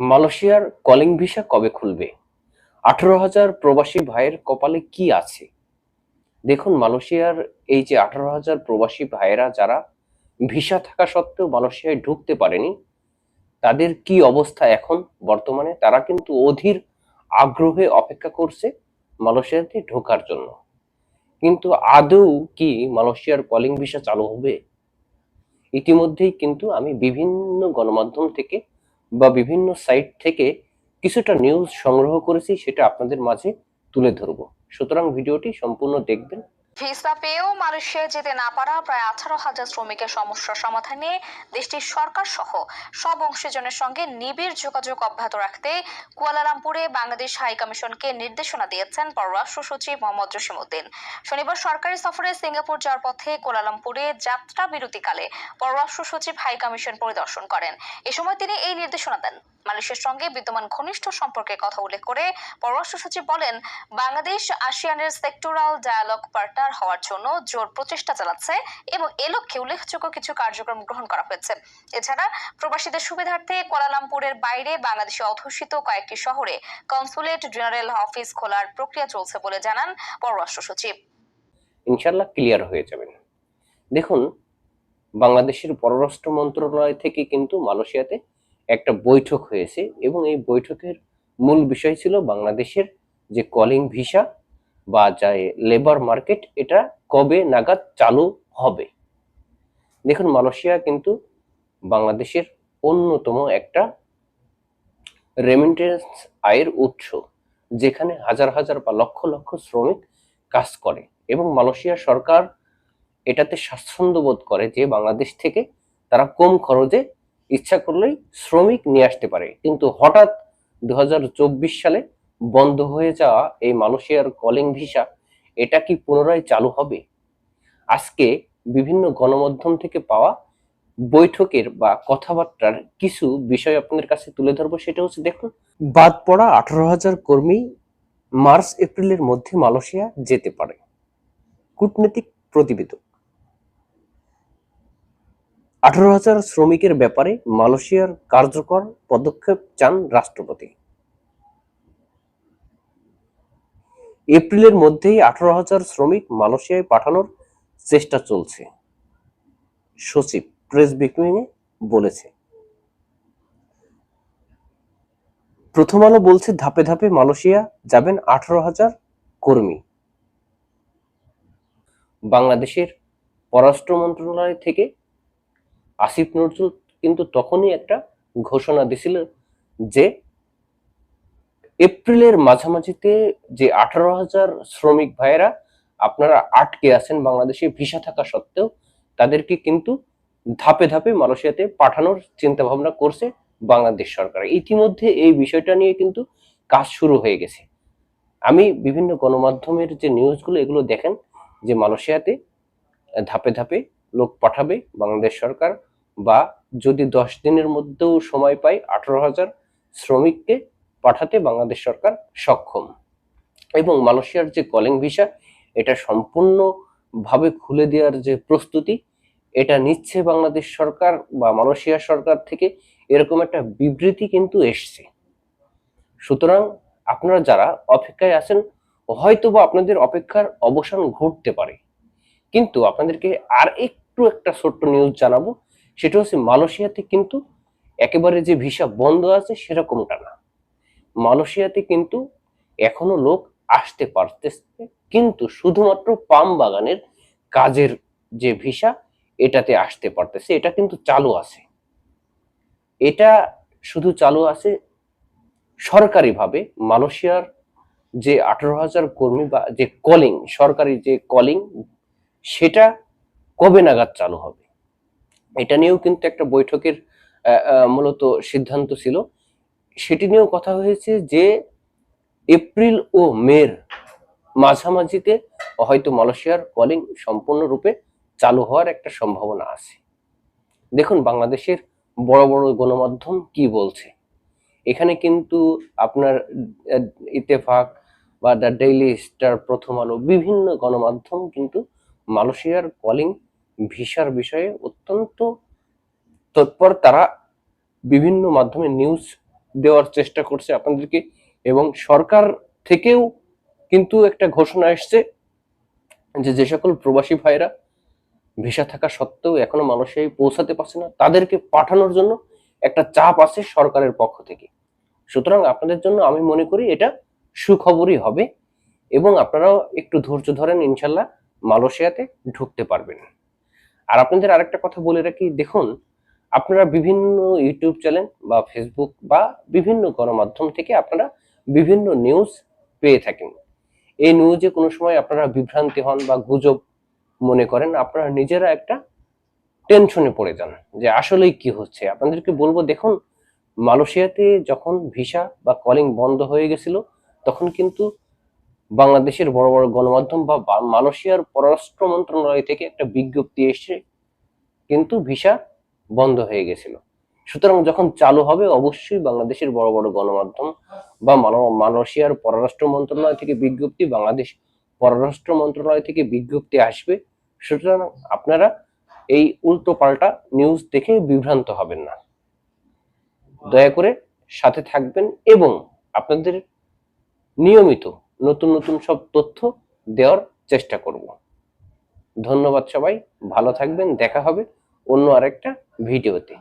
মালয়েশিয়ার calling visa কবে খুলবে? আঠারো হাজার প্রবাসী ভাইয়ের কপালে কি আছে? দেখুন, মালয়েশিয়ার এই যে আঠারো হাজার প্রবাসী ভাইয়েরা যারা ভিসা থাকা সত্ত্বেও মালয়েশিয়ায় ঢুকতে পারেনি, তাদের কি অবস্থা এখন বর্তমানে? তারা কিন্তু অধীর আগ্রহে অপেক্ষা করছে মালয়েশিয়াতে ঢোকার জন্য। কিন্তু আদৌ কি মালয়েশিয়ার কলিং ভিসা চালু হবে? ইতিমধ্যেই কিন্তু আমি বিভিন্ন গণমাধ্যম থেকে বা বিভিন্ন সাইট থেকে কিছুটা নিউজ সংগ্রহ করেছি, সেটা আপনাদের মাঝে তুলে ধরব। সুতরাং ভিডিওটি সম্পূর্ণ দেখবেন। ভিসা পেয়েও মালয়েশিয়ায় যেতে না পারা প্রায় আঠারো হাজার শ্রমিকের সমস্যার সমাধানে দেশটির সরকার সহ সব অংশীজনের সঙ্গে নিবিড় যোগাযোগ অব্যাহত রাখতে কুয়ালালামপুরে বাংলাদেশ হাই কমিশনকে নির্দেশনা দিয়েছেন পররাষ্ট্র সচিব মোহাম্মদ জসিমউদ্দিন শনিবার সরকারি সফরে সিঙ্গাপুর যাওয়ার পথে কুয়ালালামপুরে যাত্রা বিরতিকালে পররাষ্ট্র সচিব হাই কমিশন পরিদর্শন করেন। এ সময় তিনি এই নির্দেশনা দেন। মালয়েশিয়ার সঙ্গে বিদ্যমান ঘনিষ্ঠ সম্পর্কের কথা উল্লেখ করে পররাষ্ট্র সচিব বলেন, বাংলাদেশ, আসিয়ানের সেক্টরাল ডায়ালগ পার্টনার হওয়ার জন্য জোর প্রচেষ্টা চালাচ্ছে এবং এ লক্ষ্যে উল্লেখযোগ্য কিছু কার্যক্রম গ্রহণ করা হয়েছে। এছাড়া প্রবাসীদের সুবিধার্থে কুয়ালালামপুরের বাইরে বাংলাদেশে অধ্যুষিত কয়েকটি শহরে কনসুলেট জেনারেল অফিস খোলার প্রক্রিয়া চলছে বলে জানান পররাষ্ট্র সচিব। ইনশাল্লাহ ক্লিয়ার হয়ে যাবেন। দেখুন, বাংলাদেশের পররাষ্ট্র মন্ত্রণালয় থেকে কিন্তু মালয়েশিয়াতে একটা বৈঠক হয়েছে এবং এই বৈঠকের মূল বিষয় ছিল বাংলাদেশের যে কলিং ভিসা বা যা লেবার মার্কেট এটা কবে নাগাদ চালু হবে? দেখুন, মালয়েশিয়া কিন্তু বাংলাদেশের অন্যতম একটা রেমিটেন্স আয়ের উৎস, যেখানে হাজার হাজার বা লক্ষ লক্ষ শ্রমিক কাজ করে এবং মালয়েশিয়া সরকার এটাতে স্বাচ্ছন্দ্য বোধ করে যে বাংলাদেশ থেকে তারা কম খরচে ইচ্ছা করলেই শ্রমিক নিয়ে আসতে পারে। কিন্তু হঠাৎ দু হাজার চব্বিশ সালে বন্ধ হয়ে যাওয়া এই মালয়েশিয়ার কলিং ভিসা এটা কি পুনরায় চালু হবে? আজকে বিভিন্ন গণমাধ্যম থেকে পাওয়া বৈঠকের বা কথাবার্তার কিছু বিষয় আপনাদের কাছে তুলে ধরবো, সেটা হচ্ছে দেখুন, বাদ পড়া আঠারো হাজার কর্মী মার্চ, এপ্রিলের মধ্যে মালয়েশিয়া যেতে পারে। কূটনৈতিক প্রতিবেদক। আঠারো হাজার শ্রমিকের ব্যাপারে মালয়েশিয়ার কার্যকর পদক্ষেপ চান রাষ্ট্রপতি। এপ্রিলের মধ্যেই আঠারো হাজার শ্রমিক মালয়েশিয়ায় পাঠানোর চেষ্টা চলছে। সচিব প্রেস ব্রিফিংয়ে বলেছে। প্রথম আলো বলছে ধাপে ধাপে মালয়েশিয়া যাবেন আঠারো হাজার কর্মী। বাংলাদেশের পররাষ্ট্র মন্ত্রণালয় থেকে আসিফ নজরুল কিন্তু তখনই একটা ঘোষণা দিছিল যে এপ্রিলের মাঝামাঝিতে যে আঠারো হাজার শ্রমিক ভাইয়েরা, আপনারা আটকে আছেন বাংলাদেশে, ভিসা থাকা সত্ত্বেও, তাদেরকে কিন্তু ধাপে ধাপে মালয়েশিয়াতে পাঠানোর চিন্তা ভাবনা করছে বাংলাদেশ সরকার। ইতিমধ্যে এই বিষয়টা নিয়ে কিন্তু কাজ শুরু হয়ে গেছে। আমি বিভিন্ন গণমাধ্যমের যে নিউজগুলো, এগুলো দেখেন যে মালয়েশিয়াতে ধাপে ধাপে লোক পাঠাবে বাংলাদেশ সরকার বা যদি দশ দিনের মধ্যেও সময় পায় আঠারো হাজার শ্রমিককে পাঠাতে বাংলাদেশ সরকার সক্ষম। এবং মালয়েশিয়ার যে কলিং ভিসা এটা সম্পূর্ণভাবে খুলে দেওয়ার যে প্রস্তুতি, এটা নিচ্ছে বাংলাদেশ সরকার বা মালয়েশিয়া সরকার থেকে এরকম একটা বিবৃতি কিন্তু এসছে। সুতরাং আপনারা যারা অপেক্ষায় আছেন হয়তো বা আপনাদের অপেক্ষার অবসান ঘটতে পারে। কিন্তু আপনাদেরকে আর একটু একটা ছোট্ট নিউজ জানাব, সেটা হচ্ছে মালয়েশিয়াতে কিন্তু একেবারে যে ভিসা বন্ধ আছে, সেরকমটা না। মালয়েশিয়াতে কিন্তু এখনও লোক আসতে পারতেছে। কিন্তু শুধুমাত্র পাম বাগানের কাজের যে ভিসা, এটাতে আসতে পারতেছে। এটা কিন্তু চালু আছে। এটা শুধু চালু আছে সরকারিভাবে। মালয়েশিয়ার যে আঠারো হাজার কর্মী বা যে কলিং, সরকারি যে কলিং, সেটা কবে নাগাদ চালু হবে? এটা নিয়েও কিন্তু একটা বৈঠকের মূলত সিদ্ধান্ত ছিল। সেটি নিয়েও কথা হয়েছে যে এপ্রিল ও মের মাঝামাঝিতে হয়তো মালয়েশিয়ার কলিং সম্পূর্ণরূপে চালু হওয়ার একটা সম্ভাবনা আছে। দেখুন বাংলাদেশের বড় বড় গণমাধ্যম কি বলছে? এখানে কিন্তু আপনার আহ, ইত্তেফাক বা দ্য ডেইলি স্টার প্রথম আলো বিভিন্ন গণমাধ্যম কিন্তু মালয়েশিয়ার কলিং ভিসার বিষয়ে অত্যন্ত তৎপর। তারা বিভিন্ন মাধ্যমে নিউজ দেওয়ার চেষ্টা করছে আপনাদেরকে এবং সরকার থেকেও কিন্তু একটা ঘোষণা এসছে যে যে সকল প্রবাসী ভাইরা ভিসা থাকা সত্ত্বেও এখনও মানুষের পৌঁছাতে পারছে না, তাদেরকে পাঠানোর জন্য একটা চাপ আছে সরকারের পক্ষ থেকে। সুতরাং আপনাদের জন্য আমি মনে করি এটা সুখবরই হবে এবং আপনারাও একটু ধৈর্য ধরেন, ইনশাল্লাহ মালয়েশিয়াতে ঢুকতে পারবেন। আর আপনাদের আরেকটা কথা বলে রাখি, দেখুন আপনারা বিভিন্ন ইউটিউব চ্যানেল বা ফেসবুক বা বিভিন্ন গণমাধ্যম থেকে আপনারা বিভিন্ন নিউজ পেয়ে থাকেন। এই নিউজে কোনো সময় আপনারা বিভ্রান্তি হন বা গুজব মনে করেন, আপনারা নিজেরা একটা টেনশনে পড়ে যান যে আসলেই কি হচ্ছে। আপনাদেরকে বলব, দেখুন, মালয়েশিয়াতে যখন ভিসা বা কলিং বন্ধ হয়ে গেছিল, তখন কিন্তু বাংলাদেশের বড় বড় গণমাধ্যম বা মালয়েশিয়ার পররাষ্ট্র মন্ত্রণালয় থেকে একটা বিজ্ঞপ্তি এসে কিন্তু ভিসা বন্ধ হয়ে গেছিল। সুতরাং যখন চালু হবে, অবশ্যই বাংলাদেশের বড় বড় গণমাধ্যম বা মালয়- মালয়েশিয়ার পররাষ্ট্র মন্ত্রণালয় থেকে বিজ্ঞপ্তি, বাংলাদেশ পররাষ্ট্র মন্ত্রণালয় থেকে বিজ্ঞপ্তি আসবে। সুতরাং আপনারা এই উল্টো পাল্টা নিউজ দেখে বিভ্রান্ত হবেন না। দয়া করে সাথে থাকবেন এবং আপনাদের নিয়মিত নতুন নতুন সব তথ্য দেওয়ার চেষ্টা করব। ধন্যবাদ সবাই, ভালো থাকবেন, দেখা হবে। অন্য আরেকটা ভিডিওতে।